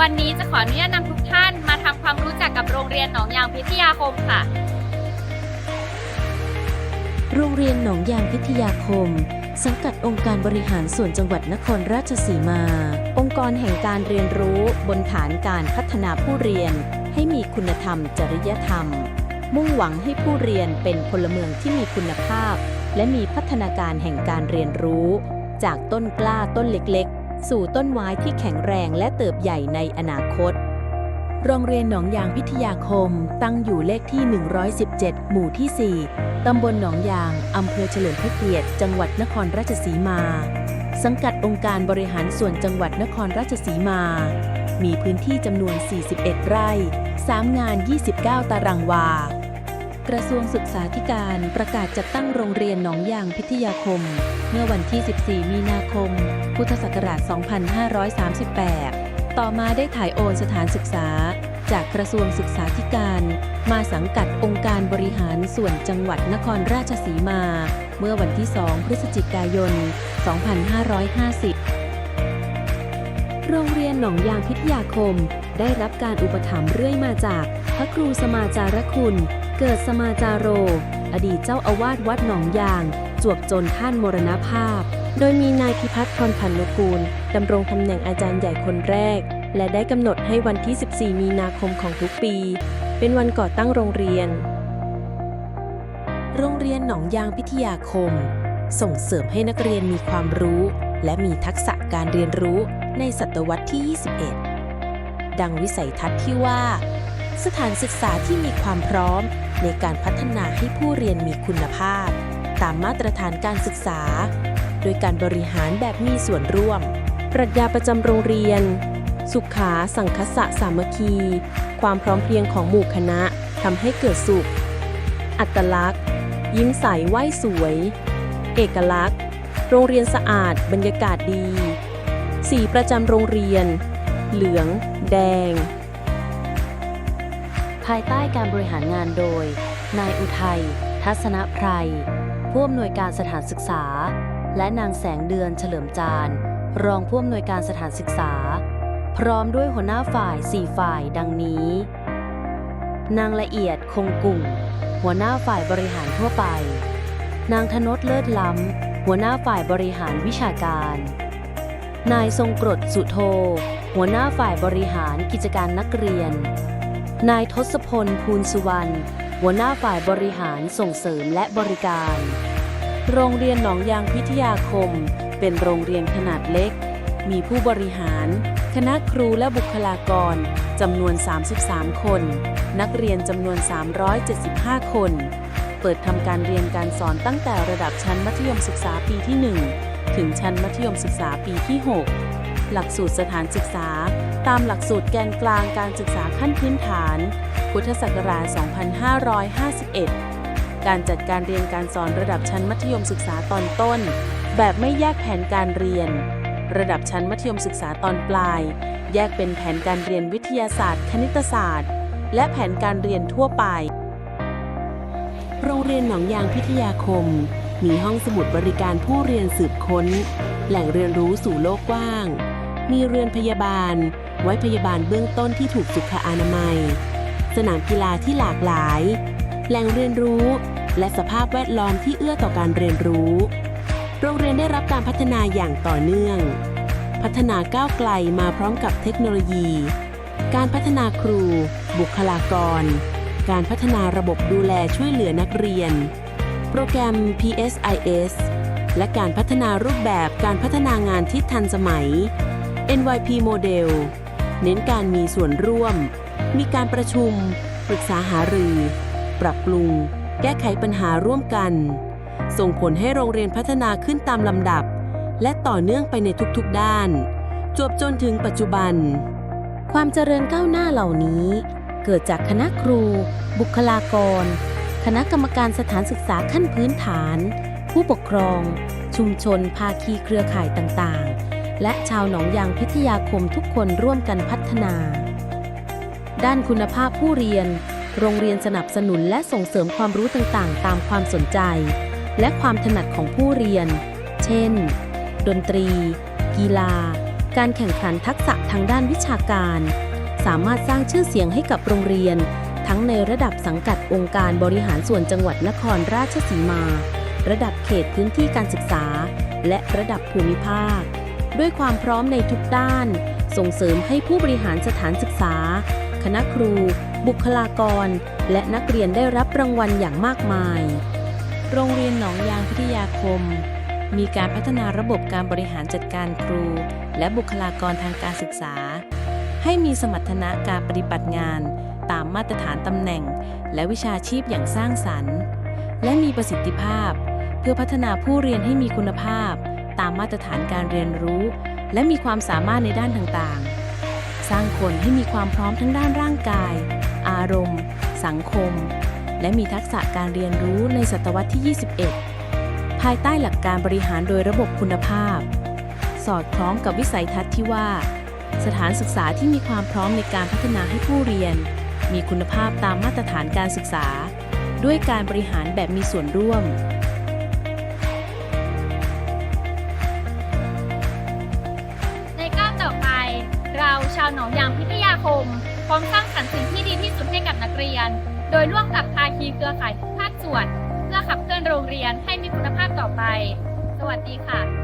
วันี้จะขออนุญาตนำทุกท่านมาทำความรู้จักกับโรงเรียนหนองยางพิทยาคมค่ะ โรงเรียนหนองยางพิทยาคม สังกัดองค์การบริหารส่วนจังหวัดนครราชสีมา องค์กรแห่งการเรียนรู้บนฐานการพัฒนาผู้เรียน ให้มีคุณธรรม จริยธรรม มุ่งหวังให้ผู้เรียนเป็นพลเมืองที่มีคุณภาพ และมีพัฒนาการแห่งการเรียนรู้ จากต้นกล้าต้นเล็กๆ สู่ต้นไม้ที่แข็งแรงและเติบใหญ่ในอนาคต โรงเรียนหนองยางพิทยาคม ตั้งอยู่เลขที่ 117 หมู่ที่ 4 ตำบลหนองยาง อำเภอเฉลิมพระเกียรติ จังหวัดนครราชสีมา สังกัดองค์การบริหารส่วนจังหวัดนครราชสีมา มีพื้นที่จำนวน 41 ไร่ 3 งาน 29 ตารางวา กระทรวงศึกษาธิการประกาศจัดตั้งโรงเรียนหนองยางพิทยาคม เมื่อวันที่ 14 มีนาคม พุทธศักราช 2538 ต่อมาได้ถ่ายโอนสถานศึกษา จากกระทรวงศึกษาธิการ มาสังกัดองค์การบริหารส่วนจังหวัดนครราชสีมา เมื่อวันที่ 2 พฤศจิกายน 2550โรงเรียนหนองยางพิทยาคม ได้รับการอุปถัมภ์เรื่อยมาจากพระครูสมาจารคุณ เกิดสมาจาโร อดีตเจ้าอาวาสวัดหนองยาง จวบจนท่านมรณภาพ โดยมีนายพิพัฒน์พรพันนุกูลดำรงตำแหน่งอาจารย์ใหญ่คนแรก และได้กำหนดให้วันที่ 14 มีนาคมของทุกปี เป็นวันก่อตั้งโรงเรียน โรงเรียนหนองยางพิทยาคม ส่งเสริมให้นักเรียนมีความรู้ และมีทักษะการเรียนรู้ในศตวรรษที่ 21 ดังวิสัยทัศน์ที่ว่า สถานศึกษาที่มีความพร้อม ในการพัฒนาให้ผู้เรียนมีคุณภาพ ตามมาตรฐานการศึกษา โดยการบริหารแบบมีส่วนร่วม ปรัชญาประจำโรงเรียน สุขาสังคสะสามัคคี ความพร้อมเพรียงของหมู่คณะทำให้เกิดสุข อัตลักษณ์ ยิ้มใสไหวสวย เอกลักษณ์ โรงเรียนสะอาด บรรยากาศดี สีประจำโรงเรียน เหลือง แดง ภายใต้การบริหารงานโดย นายอุทัย ทัศนไพรผู้อำนวยการสถานศึกษา และนางแสงเดือนเฉลิมจานทร์รองผู้อำนวยการสถานศึกษา พร้อมด้วยหัวหน้าฝ่าย 4 ฝ่ายดังนี้ นางละเอียดคงกุ่ง หัวหน้าฝ่ายบริหารทั่วไป นางธนดเลิศล้ำ หัวหน้าฝ่ายบริหารวิชาการ นายทรงกรดสุโธหัวหน้าฝ่ายบริหารกิจการนักเรียน นายทศพลภูลสุวรรณ หัวหน้าฝ่ายบริหารส่งเสริมและบริการ โรงเรียนหนองยางพิทยาคม เป็นโรงเรียนขนาดเล็ก มีผู้บริหาร คณะครูและบุคลากรจำนวน 33 คน นักเรียนจำนวน 375 คน เปิดทำการเรียนการสอนตั้งแต่ระดับชั้นมัธยมศึกษาปีที่ 1 ถึงชั้นมัธยมศึกษาปีที่ 6 หลักสูตรสถานศึกษา ตามหลักสูตรแกนกลางการศึกษาขั้นพื้นฐาน พุทธศักราช 2551 การจัดการเรียนการสอนระดับชั้นมัธยมศึกษาตอนต้น แบบไม่แยกแผนการเรียน ระดับชั้นมัธยมศึกษาตอนปลาย แยกเป็นแผนการเรียนวิทยาศาสตร์ คณิตศาสตร์ และแผนการเรียนทั่วไป โรงเรียนหนองยางพิทยาคม มีห้องสมุดบริการผู้เรียนสืบค้น แหล่งเรียนรู้สู่โลกกว้าง มีเรือนพยาบาล ไว้พยาบาลเบื้องต้นที่ถูกสุขอนามัย สนามกีฬาที่หลากหลาย แหล่งเรียนรู้ และสภาพแวดล้อมที่เอื้อต่อการเรียนรู้ โรงเรียนได้รับการพัฒนาอย่างต่อเนื่อง พัฒนาก้าวไกลมาพร้อมกับเทคโนโลยี การพัฒนาครู บุคลากร การพัฒนาระบบดูแลช่วยเหลือนักเรียน โปรแกรม PSIS และการพัฒนารูปแบบการพัฒนางานที่ทันสมัย NYP Model เน้นการมีส่วนร่วม มีการประชุม ปรึกษาหารือ ปรับปรุง แก้ไขปัญหาร่วมกัน ส่งผลให้โรงเรียนพัฒนาขึ้นตามลำดับ และต่อเนื่องไปในทุกๆด้าน จวบจนถึงปัจจุบัน ความเจริญก้าวหน้าเหล่านี้ เกิดจากคณะครู บุคลากร คณะกรรมการสถานศึกษาขั้นพื้นฐาน ผู้ปกครอง ชุมชน ภาคีเครือข่ายต่างๆ และชาวหนองยางพิทยาคมทุกคนร่วมกันพัฒนา ด้านคุณภาพผู้เรียน โรงเรียนสนับสนุนและส่งเสริมความรู้ต่างๆ ตามความสนใจ และความถนัดของผู้เรียน เช่น ดนตรี กีฬา การแข่งขันทักษะทางด้านวิชาการ สามารถสร้างชื่อเสียงให้กับโรงเรียน ทั้งในระดับสังกัดองค์การบริหารส่วนจังหวัดนครราชสีมา ระดับเขตพื้นที่การศึกษา และระดับภูมิภาค ด้วยความพร้อมในทุกด้าน ส่งเสริมให้ผู้บริหารสถานศึกษา คณะครู บุคลากร และนักเรียนได้รับรางวัลอย่างมากมาย โรงเรียนหนองยางพิทยาคม มีการพัฒนาระบบการบริหารจัดการครู และบุคลากรทางการศึกษา ให้มีสมรรถนะการปฏิบัติงาน ตามมาตรฐานตำแหน่ง และวิชาชีพอย่างสร้างสรรค์ และมีประสิทธิภาพ เพื่อพัฒนาผู้เรียนให้มีคุณภาพ ตามมาตรฐานการเรียนรู้ และมีความสามารถในด้านต่างๆ สร้างคนให้มีความพร้อมทั้งด้านร่างกาย อารมณ์ สังคม และมีทักษะการเรียนรู้ในศตวรรษที่ 21 ภายใต้หลักการบริหารโดยระบบคุณภาพ สอดคล้องกับวิสัยทัศน์ที่ว่าสถานศึกษาที่มีความพร้อมในการพัฒนาให้ผู้เรียน มีคุณภาพตามมาตรฐานการศึกษา ด้วยการบริหารแบบมีส่วนร่วม ในก้าวต่อไป เราชาวหนองยางพิทยาคม พร้อมสร้างสรรค์สิ่งที่ดีที่สุดให้กับนักเรียน โดยร่วมกับภาคีเครือข่ายทุกภาคส่วน เพื่อขับเคลื่อนโรงเรียนให้มีคุณภาพต่อไป สวัสดีค่ะ